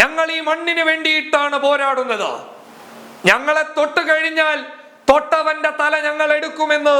ഞങ്ങൾ ഈ മണ്ണിന് വേണ്ടിയിട്ടാണ് പോരാടുന്നത്. ഞങ്ങളെ തൊട്ട് കഴിഞ്ഞാൽ തൊട്ടവന്റെ തല ഞങ്ങൾ എടുക്കുമെന്ന്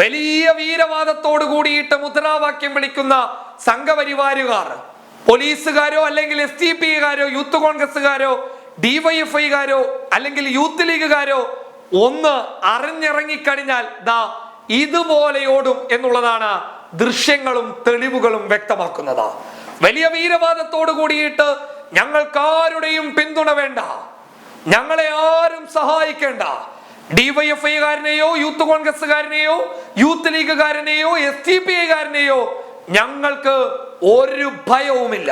വലിയ വീരവാദത്തോട് കൂടിയിട്ട് മുദ്രാവാക്യം വിളിക്കുന്ന സംഘപരിവാരുകാർ പോലീസുകാരോ അല്ലെങ്കിൽ എസ് ടി പികാരോ യൂത്ത് കോൺഗ്രസ്സുകാരോ ഡിവൈഎഫ്ഐകാരോ അല്ലെങ്കിൽ യൂത്ത് ലീഗുകാരോ ഒന്ന് അറിഞ്ഞിറങ്ങിക്കഴിഞ്ഞാൽ ദാ ഇതുപോലെയോടും എന്നുള്ളതാണ് ദൃശ്യങ്ങളും തെളിവുകളും വ്യക്തമാക്കുന്നത്. വലിയ വീരവാദത്തോട് കൂടിയിട്ട് ഞങ്ങൾക്കാരുടെയും പിന്തുണ വേണ്ട. ഞങ്ങളെ ആരും സഹായിക്കേണ്ട. ഡിവൈഎഫ്ഐകാരനെയോ യൂത്ത് കോൺഗ്രസ്സുകാരനെയോ യൂത്ത് ലീഗുകാരനെയോ എസ് ടി പി ഐകാരനെയോ ഞങ്ങൾക്ക് ഒരു ഭയവുമില്ല.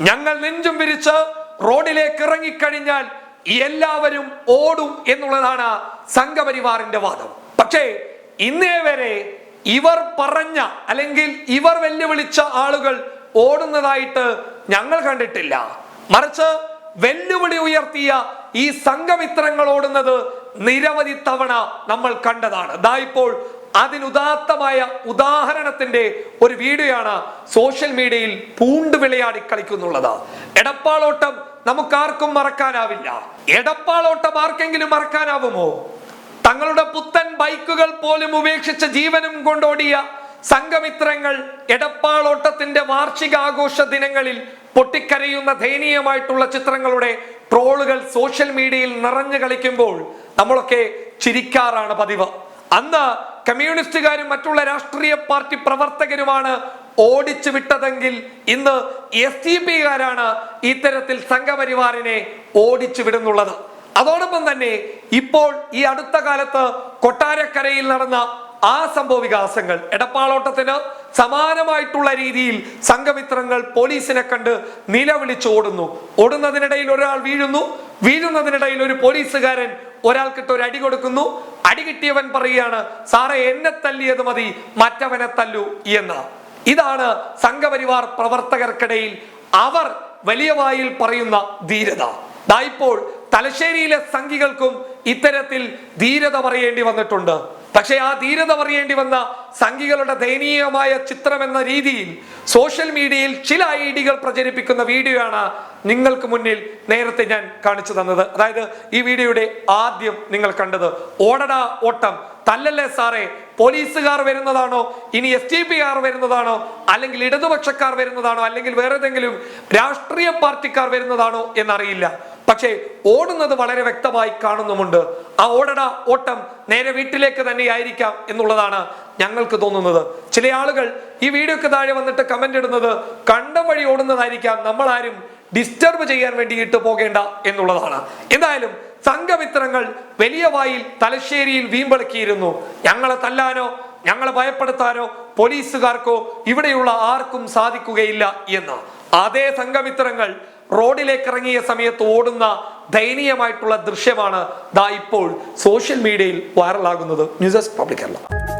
ഞങ്ങൾ നെഞ്ചും വിരിച്ച് റോഡിലേക്ക് ഇറങ്ങിക്കഴിഞ്ഞാൽ എല്ലാവരും ഓടും എന്നുള്ളതാണ് സംഘപരിവാറിന്റെ വാദം. പക്ഷേ ഇന്നേ വരെ ഇവർ പറഞ്ഞ അല്ലെങ്കിൽ ഇവർ വെല്ലുവിളിച്ച ആളുകൾ ഓടുന്നതായിട്ട് ഞങ്ങൾ കണ്ടിട്ടില്ല. മറിച്ച് വെല്ലുവിളി ഉയർത്തിയ ഈ സംഘമിത്രങ്ങൾ ഓടുന്നത് നിരവധി തവണ നമ്മൾ കണ്ടതാണ്. ദാ ഇപ്പോൾ അതിനുദാത്തമായ ഉദാഹരണത്തിന്റെ ഒരു വീഡിയോയാണ് സോഷ്യൽ മീഡിയയിൽ പൂണ്ട് വിളയാടി കളിക്കുന്നുള്ളത്. എടപ്പാളോട്ടം നമുക്കാർക്കും മറക്കാനാവില്ല. എടപ്പാളോട്ടം ആർക്കെങ്കിലും മറക്കാനാവുമോ? തങ്ങളുടെ പുത്തൻ ബൈക്കുകൾ പോലും ഉപേക്ഷിച്ച ജീവനും കൊണ്ടോടിയ സംഘമിത്രങ്ങൾ എടപ്പാളോട്ടത്തിന്റെ വാർഷികാഘോഷ ദിനങ്ങളിൽ പൊട്ടിക്കരയുന്ന ദയനീയമായിട്ടുള്ള ചിത്രങ്ങളുടെ ട്രോളുകൾ സോഷ്യൽ മീഡിയയിൽ നിറഞ്ഞു കളിക്കുമ്പോൾ നമ്മളൊക്കെ ചിരിക്കാറാണ് പതിവ്. അന്ന് കമ്മ്യൂണിസ്റ്റുകാരും മറ്റുള്ള രാഷ്ട്രീയ പാർട്ടി പ്രവർത്തകരുമാണ് ഓടിച്ചു വിട്ടതെങ്കിൽ ഇന്ന് എസ് ടി പിക്കാരാണ് ഇത്തരത്തിൽ സംഘപരിവാറിനെ ഓടിച്ചു വിടുന്നുള്ളത്. അതോടൊപ്പം തന്നെ ഇപ്പോൾ ഈ അടുത്ത കാലത്ത് കൊട്ടാരക്കരയിൽ നടന്ന ആ സംഭവ വികാസങ്ങൾ എടപ്പാളോട്ടത്തിന് സമാനമായിട്ടുള്ള രീതിയിൽ സംഘമിത്രങ്ങൾ പോലീസിനെ കണ്ട് നിലവിളിച്ച് ഓടുന്നു ഓടുന്നതിനിടയിൽ ഒരാൾ വീഴുന്നു. വീഴുന്നതിനിടയിൽ ഒരു പോലീസുകാരൻ ഒരാൾക്കിട്ട് ഒരു അടി കൊടുക്കുന്നു. അടി കിട്ടിയവൻ പറയുകയാണ് സാറേ എന്നെ തല്ലിയത് മതി മറ്റവനെ തല്ലു എന്ന്. ഇതാണ് സംഘപരിവാർ പ്രവർത്തകർക്കിടയിൽ അവർ വലിയ വായിൽ പറയുന്ന ധീരത. ഇപ്പോൾ തലശ്ശേരിയിലെ സംഘികൾക്കും ഇത്തരത്തിൽ ധീരത പറയേണ്ടി വന്നിട്ടുണ്ട്. പക്ഷേ ആ ധീരത പറയേണ്ടി വന്ന സംഘികളുടെ ദയനീയമായ ചിത്രം എന്ന രീതിയിൽ സോഷ്യൽ മീഡിയയിൽ ചില ഐ ഡികൾ പ്രചരിപ്പിക്കുന്ന വീഡിയോ ആണ് നിങ്ങൾക്ക് മുന്നിൽ നേരത്തെ ഞാൻ കാണിച്ചു തന്നത്. അതായത് ഈ വീഡിയോയുടെ ആദ്യം നിങ്ങൾ കണ്ടത് ഓടട ഓട്ടം. തല്ലല്ലേ സാറേ? പോലീസുകാർ വരുന്നതാണോ? ഇനി എസ് ടി പി ആർ വരുന്നതാണോ? അല്ലെങ്കിൽ ഇടതുപക്ഷക്കാർ വരുന്നതാണോ? അല്ലെങ്കിൽ വേറെ ഏതെങ്കിലും രാഷ്ട്രീയ പാർട്ടിക്കാർ വരുന്നതാണോ എന്നറിയില്ല. പക്ഷേ ഓടുന്നത് വളരെ വ്യക്തമായി കാണുന്നുമുണ്ട്. ആ ഓടട ഓട്ടം നേരെ വീട്ടിലേക്ക് തന്നെയായിരിക്കാം എന്നുള്ളതാണ് ഞങ്ങൾക്ക് തോന്നുന്നത്. ചില ആളുകൾ ഈ വീഡിയോക്ക് താഴെ വന്നിട്ട് കമന്റ് ഇടുന്നത് കണ്ട വഴി ഓടുന്നതായിരിക്കാം. നമ്മൾ ആരും ഡിസ്റ്റർബ് ചെയ്യാൻ വേണ്ടിയിട്ട് പോകേണ്ട എന്നുള്ളതാണ്. എന്തായാലും സംഘമിത്രങ്ങൾ വലിയ വായിൽ തലശ്ശേരിയിൽ വീമ്പളക്കിയിരുന്നു. ഞങ്ങളെ തല്ലാനോ ഞങ്ങളെ ഭയപ്പെടുത്താനോ പോലീസുകാർക്കോ ഇവിടെയുള്ള ആർക്കും സാധിക്കുകയില്ല എന്ന്. അതേ സംഘമിത്രങ്ങൾ റോഡിലേക്ക് ഇറങ്ങിയ സമയത്ത് ഓടുന്ന ദയനീയമായിട്ടുള്ള ദൃശ്യമാണ് ദാ ഇപ്പോൾ സോഷ്യൽ മീഡിയയിൽ വൈറലാകുന്നത് ന്യൂസ് ഡെസ്ക് പബ്ലിക് കേരള